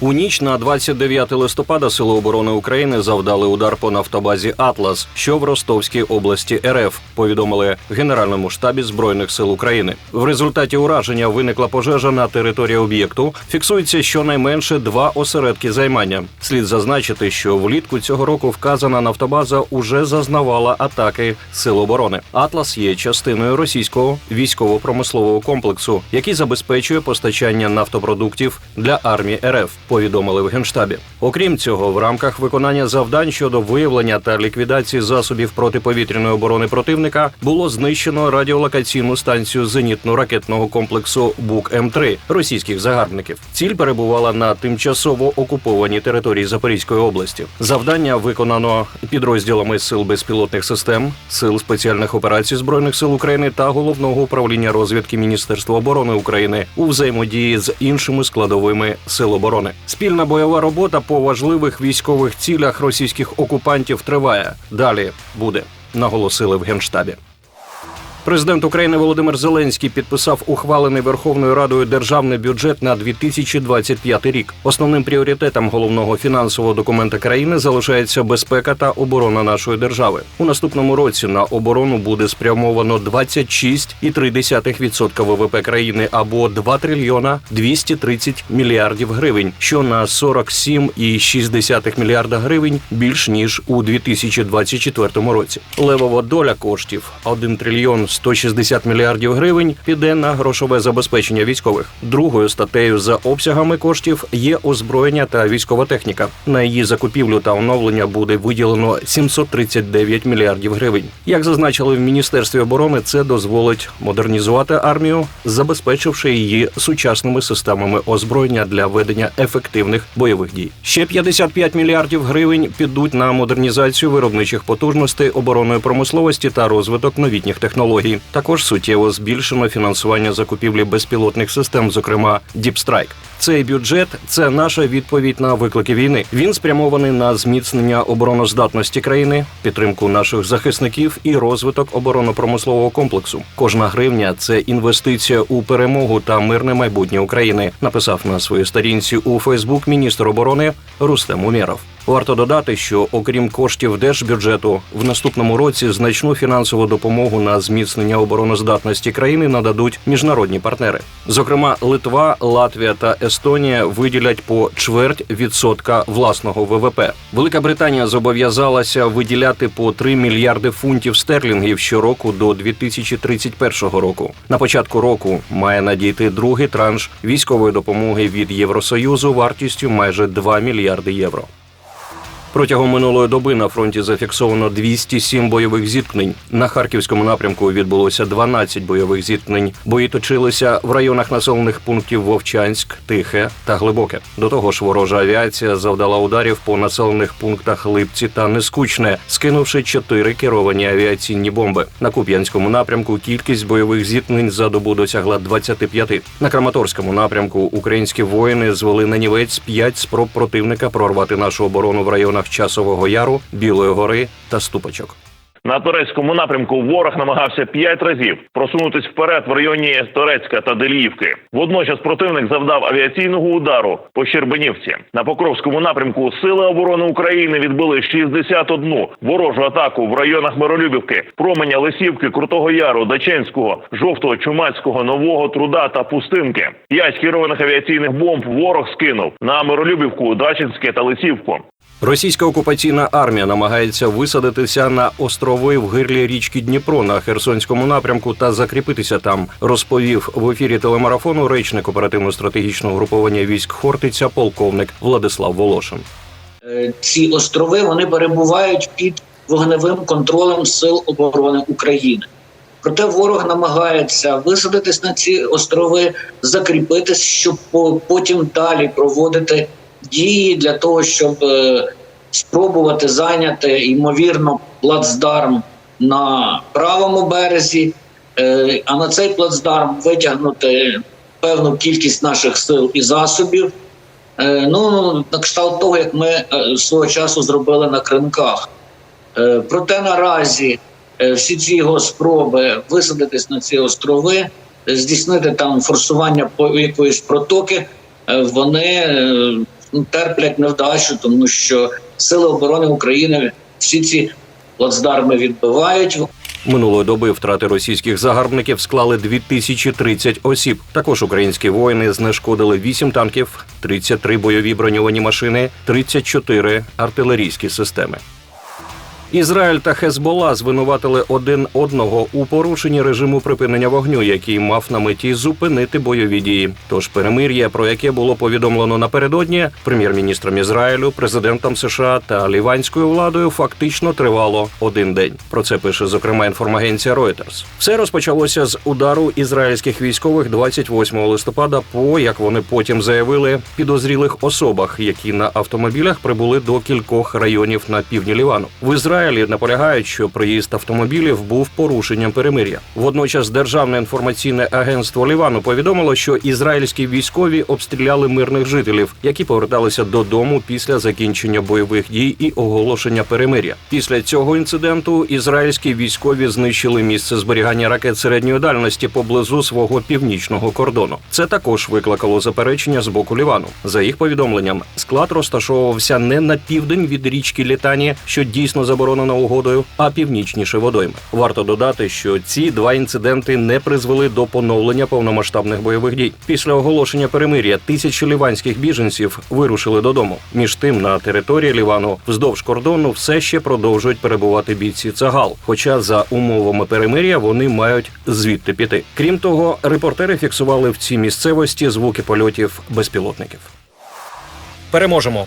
У ніч на 29 листопада Сили оборони України завдали удар по нафтобазі Атлас, що в Ростовській області РФ. Повідомили в Генеральному штабі збройних сил України. В результаті ураження виникла пожежа на території об'єкту. Фіксується щонайменше два осередки займання. Слід зазначити, що влітку цього року вказана нафтобаза уже зазнавала атаки сил оборони. Атлас є частиною російського військово-промислового комплексу, який забезпечує постачання нафтопродуктів для армії РФ. Повідомили в генштабі. Окрім цього, в рамках виконання завдань щодо виявлення та ліквідації засобів протиповітряної оборони противника було знищено радіолокаційну станцію зенітно-ракетного комплексу Бук М3 російських загарбників. Ціль перебувала на тимчасово окупованій території Запорізької області. Завдання виконано підрозділами сил безпілотних систем, сил спеціальних операцій збройних сил України та головного управління розвідки Міністерства оборони України у взаємодії з іншими складовими сил оборони. Спільна бойова робота по важливих військових цілях російських окупантів триває. Далі буде, наголосили в генштабі. Президент України Володимир Зеленський підписав ухвалений Верховною Радою державний бюджет на 2025 рік. Основним пріоритетом головного фінансового документа країни залишається безпека та оборона нашої держави. У наступному році на оборону буде спрямовано 26,3% ВВП країни або 2 трильйона 230 мільярдів гривень, що на 47,6 мільярда гривень більш ніж у 2024 році. Левова доля коштів 1 трильйон 160 мільярдів гривень піде на грошове забезпечення військових. Другою статтею за обсягами коштів є озброєння та військова техніка. На її закупівлю та оновлення буде виділено 739 мільярдів гривень. Як зазначили в міністерстві оборони, це дозволить модернізувати армію, забезпечивши її сучасними системами озброєння для ведення ефективних бойових дій. Ще 55 мільярдів гривень підуть на модернізацію виробничих потужностей оборонної промисловості та розвиток новітніх технологій. Також суттєво збільшено фінансування закупівлі безпілотних систем, зокрема Strike. Цей бюджет це наша відповідь на виклики війни. Він спрямований на зміцнення обороноздатності країни, підтримку наших захисників і розвиток оборонно-промислового комплексу. Кожна гривня це інвестиція у перемогу та мирне майбутнє України. Написав на своїй сторінці у Фейсбук міністр оборони Рустем Умєров. Варто додати, що окрім коштів держбюджету, в наступному році значну фінансову допомогу на зміцнення обороноздатності країни нададуть міжнародні партнери. Зокрема, Литва, Латвія та Естонія виділять по чверть відсотка власного ВВП. Велика Британія зобов'язалася виділяти по 3 мільярди фунтів стерлінгів щороку до 2031 року. На початку року має надійти другий транш військової допомоги від Євросоюзу вартістю майже 2 мільярди євро. Протягом минулої доби на фронті зафіксовано 207 бойових зіткнень. На харківському напрямку відбулося 12 бойових зіткнень. Бої точилися в районах населених пунктів Вовчанськ, Тихе та Глибоке. До того ж, ворожа авіація завдала ударів по населених пунктах Липці та Нескучне, скинувши чотири керовані авіаційні бомби. На Куп'янському напрямку кількість бойових зіткнень за добу досягла 25. На Краматорському напрямку українські воїни звели на нівець 5 спроб противника прорвати нашу оборону в районах Часового Яру, Білої гори та Ступочок. На турецькому напрямку ворог намагався п'ять разів просунутись вперед в районі Торецька та Деліївки. Водночас противник завдав авіаційного удару по Щербинівці. На Покровському напрямку Сили оборони України відбили 61 ворожу атаку в районах Миролюбівки, променя Лисівки, Крутого Яру, Даченського, Жовтого, Чумацького, Нового Труда та Пустинки. П'ять керованих авіаційних бомб ворог скинув на Миролюбівку, Дачинське та Лисівку. Російська окупаційна армія намагається висадитися на острови в гирлі річки Дніпро на Херсонському напрямку та закріпитися там, розповів в ефірі телемарафону речник оперативно-стратегічного груповання військ Хортиця, полковник Владислав Волошин. Е, ці острови вони перебувають під вогневим контролем Сил оборони України. Проте ворог намагається висадитись на ці острови, закріпитись, щоб по- потім далі проводити дії для того, щоб е, спробувати зайняти ймовірно плацдарм на правому березі, е, а на цей плацдарм витягнути певну кількість наших сил і засобів. Е, Ну, на кшталт того, як ми свого часу зробили на кринках. Проте наразі всі ці його спроби висадитись на ці острови здійснити там форсування по якоїсь протоки, вони терплять невдачу, тому що сили оборони України всі ці плацдарми відбивають. Минулої доби втрати російських загарбників склали 2030 осіб. Також українські воїни знешкодили 8 танків, 33 бойові броньовані машини, 34 артилерійські системи. Ізраїль та Хезбола звинуватили один одного у порушенні режиму припинення вогню, який мав на меті зупинити бойові дії. Тож перемир'я, про яке було повідомлено напередодні прем'єр-міністром Ізраїлю, президентом США та ліванською владою, фактично тривало один день. Про це пише зокрема інформагенція Reuters. Все розпочалося з удару ізраїльських військових 28 листопада, по як вони потім заявили, підозрілих особах, які на автомобілях прибули до кількох районів на півдні Лівану. В Ізраїлі наполягають, що приїзд автомобілів був порушенням перемир'я. Водночас державне інформаційне агентство Лівану повідомило, що ізраїльські військові обстріляли мирних жителів, які поверталися додому після закінчення бойових дій і оголошення перемир'я. Після цього інциденту ізраїльські військові знищили місце зберігання ракет середньої дальності поблизу свого північного кордону. Це також викликало заперечення з боку Лівану. За їх повідомленням, склад розташовувався не на південь від річки Літані, що дійсно заборонено угодою, а північніше водойми. Варто додати, що ці два інциденти не призвели до поновлення повномасштабних бойових дій. Після оголошення перемир'я тисячі ліванських біженців вирушили додому. Між тим, на території Лівану вздовж кордону все ще продовжують перебувати бійці Цагал. Хоча за умовами перемир'я вони мають звідти піти. Крім того, репортери фіксували в цій місцевості звуки польотів безпілотників. Переможемо.